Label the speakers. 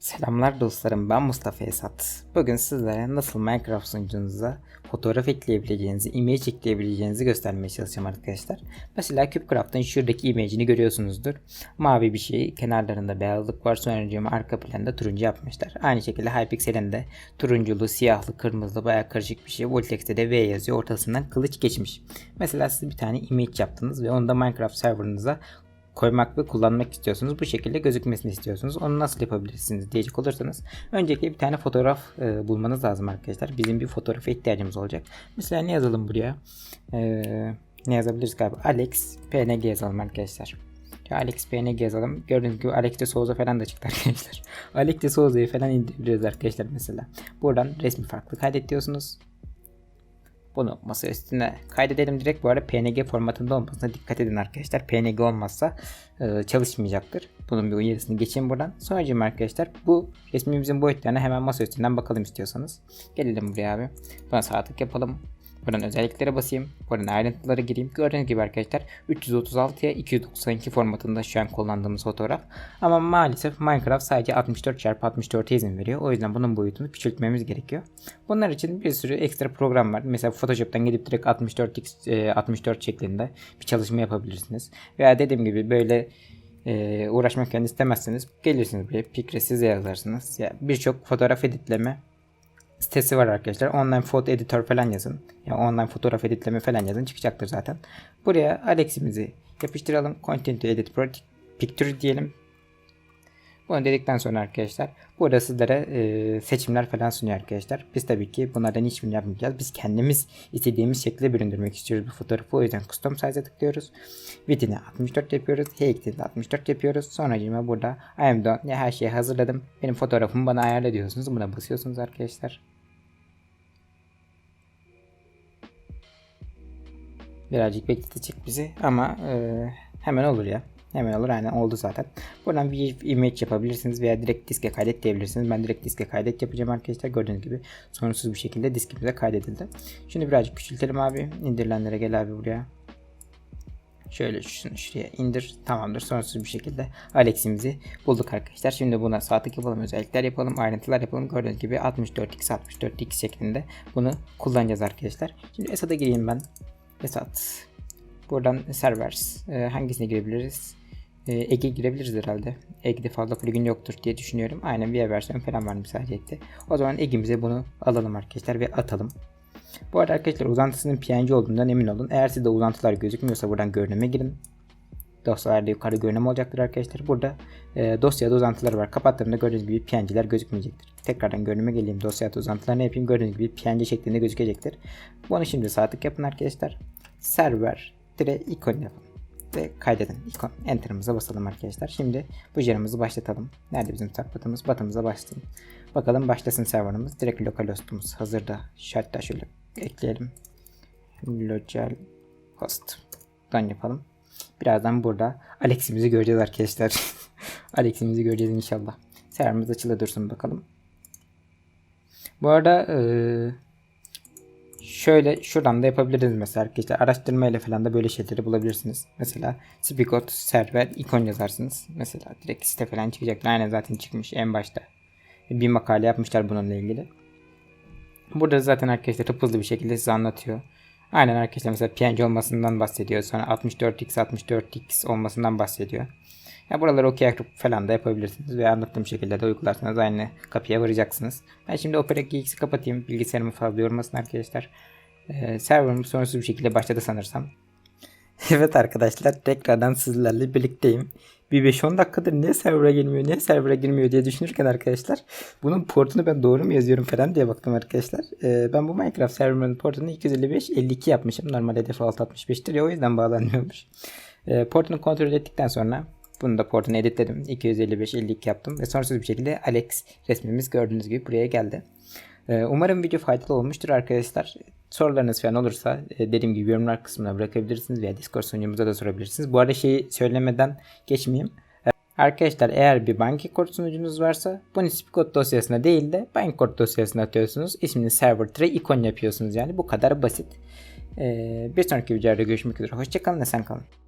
Speaker 1: Selamlar dostlarım ben Mustafa Esat. Bugün sizlere nasıl Minecraft sunucunuza fotoğraf ekleyebileceğinizi, image ekleyebileceğinizi göstermeye çalışacağım arkadaşlar. Mesela CubeCraft'ın şuradaki image'ini görüyorsunuzdur. Mavi bir şey, kenarlarında beyazlık var, sonra arka planda turuncu yapmışlar. Aynı şekilde Hypixel'in de turunculu, siyahlı, kırmızılı bayağı karışık bir şey. Voltex'te de V yazıyor, ortasından kılıç geçmiş. Mesela siz bir tane image yaptınız ve onu da Minecraft serverınıza koymak ve kullanmak istiyorsunuz. Bu şekilde gözükmesini istiyorsunuz. Onu nasıl yapabilirsiniz diyecek olursanız öncelikle bir tane fotoğraf e, bulmanız lazım arkadaşlar. Bizim bir fotoğrafa ihtiyacımız olacak. Mesela ne yazalım buraya? E, ne yazabiliriz galiba? Alex PNG yazalım arkadaşlar. Alex PNG yazalım. Gördüğünüz gibi Alex de Souza falan da çıktı arkadaşlar. Alex de Souza'yı falan indirebiliriz arkadaşlar mesela. Buradan resmi farklı kaydet diyorsunuz. Bunu masa üstüne kaydedelim direkt. Bu arada PNG formatında olmasına dikkat edin arkadaşlar. PNG olmazsa e, çalışmayacaktır. Bunun bir uyarısını geçeyim buradan. Sonracığım arkadaşlar bu resmimizin boyutlarına hemen masa üstünden bakalım istiyorsanız. Gelelim buraya abi. Buna sağ tık yapalım. Buradan özelliklere basayım. Buradan ayrıntılara gireyim. Gördüğünüz gibi arkadaşlar 336'ya 292 formatında şu an kullandığımız fotoğraf. Ama maalesef Minecraft sadece 64x64'e izin veriyor. O yüzden bunun boyutunu küçültmemiz gerekiyor. Bunlar için bir sürü ekstra program var. Mesela Photoshop'tan gidip direkt 64x 64 şeklinde bir çalışma yapabilirsiniz. Veya dediğim gibi böyle e, uğraşmak istemezseniz gelirsiniz buraya Picre size yazarsınız. Ya birçok fotoğraf editleme sitesi var arkadaşlar. Online foto editör falan yazın. Ya yani online fotoğraf editleme falan yazın çıkacaktır zaten. Buraya Alex'imizi yapıştıralım. Continue to edit picture diyelim. Bunu dedikten sonra arkadaşlar burada sizlere e, seçimler falan sunuyor arkadaşlar. Biz tabii ki bunlardan hiçbirini yapmayacağız. Biz kendimiz istediğimiz şekilde büründürmek istiyoruz bu fotoğrafı. O yüzden custom size'a tıklıyoruz. Width'ini 64 yapıyoruz. Height'ini de 64 yapıyoruz. Sonra burada I am done. Ya her şeyi hazırladım. Benim fotoğrafımı bana ayarla diyorsunuz. Buna basıyorsunuz arkadaşlar. Birazcık bekletecek bizi ama e, hemen olur ya. Hemen olur aynen oldu zaten. Buradan bir image yapabilirsiniz veya direkt diske kaydet diyebilirsiniz. Ben direkt diske kaydet yapacağım arkadaşlar. Gördüğünüz gibi sorunsuz bir şekilde diskimize kaydedildi. Şimdi birazcık küçültelim abi. İndirilenlere gel abi buraya. Şöyle şunu şuraya indir. Tamamdır. Sorunsuz bir şekilde Alex'imizi bulduk arkadaşlar. Şimdi buna sağ tık yapalım. Özellikler yapalım. Ayrıntılar yapalım. Gördüğünüz gibi 64x 64x şeklinde bunu kullanacağız arkadaşlar. Şimdi Esad'a gireyim ben. Esat. Buradan servers. E, hangisine girebiliriz? E, Ege girebiliriz herhalde. Ege'de fazla plugin yoktur diye düşünüyorum. Aynen bir versiyon falan var ekte. O zaman Ege'mize bunu alalım arkadaşlar ve atalım. Bu arada arkadaşlar uzantısının PNG olduğundan emin olun. Eğer sizde uzantılar gözükmüyorsa buradan görünüme girin. Dosyalarda yukarı görünüm olacaktır arkadaşlar. Burada e, dosyada uzantıları var. Kapattığımda gördüğünüz gibi PNG'ler gözükmeyecektir. Tekrardan görünüme geleyim. Dosyada uzantılarını yapayım. Gördüğünüz gibi PNG şeklinde gözükecektir. Bunu şimdi sağ yapın arkadaşlar. Server dire ikon yapın. Ve kaydedin. İkon. Enter'ımıza basalım arkadaşlar. Şimdi bu jarımızı başlatalım. Nerede bizim sakladığımız? Batımıza başlayalım. Bakalım başlasın serverımız. Direkt localhost'umuz hazırda. Hatta şöyle ekleyelim. Local host. Dan yapalım. Birazdan burada Alex'imizi göreceğiz arkadaşlar. Alex'imizi göreceğiz inşallah. Serverimiz açılı dursun bakalım. Bu arada ee, şöyle şuradan da yapabiliriz mesela arkadaşlar. Araştırma ile falan da böyle şeyleri bulabilirsiniz. Mesela Spicot server ikon yazarsınız. Mesela direkt site falan çıkacak. Aynen zaten çıkmış en başta. Bir makale yapmışlar bununla ilgili. Burada zaten arkadaşlar hızlı bir şekilde size anlatıyor. Aynen arkadaşlar mesela PNG olmasından bahsediyor. Sonra 64x 64x olmasından bahsediyor. Ya buraları okuyarak falan da yapabilirsiniz ve anlattığım şekilde de uygularsanız aynı kapıya varacaksınız. Ben şimdi Opera GX'i kapatayım. Bilgisayarımı fazla yormasın arkadaşlar. Ee, serverım sorunsuz bir şekilde başladı sanırsam. evet arkadaşlar tekrardan sizlerle birlikteyim. Bir 5-10 dakikadır niye server'a girmiyor, niye server'a girmiyor diye düşünürken arkadaşlar bunun portunu ben doğru mu yazıyorum falan diye baktım arkadaşlar. Ee, ben bu Minecraft server'ın portunu 255-52 yapmışım. Normalde default 65'tir ya o yüzden bağlanmıyormuş. Ee, portunu kontrol ettikten sonra bunu da portunu editledim. 255-52 yaptım ve sorunsuz bir şekilde Alex resmimiz gördüğünüz gibi buraya geldi. Ee, umarım video faydalı olmuştur arkadaşlar. Sorularınız falan olursa e, dediğim gibi yorumlar kısmına bırakabilirsiniz veya Discord sunucumuza da sorabilirsiniz. Bu arada şeyi söylemeden geçmeyeyim. Ee, arkadaşlar eğer bir Bankcode sunucunuz varsa bunu Spicot dosyasına değil de Bankcode dosyasına atıyorsunuz. İsmini server tray ikon yapıyorsunuz yani bu kadar basit. Ee, bir sonraki videoda görüşmek üzere. Hoşçakalın ve sen kalın.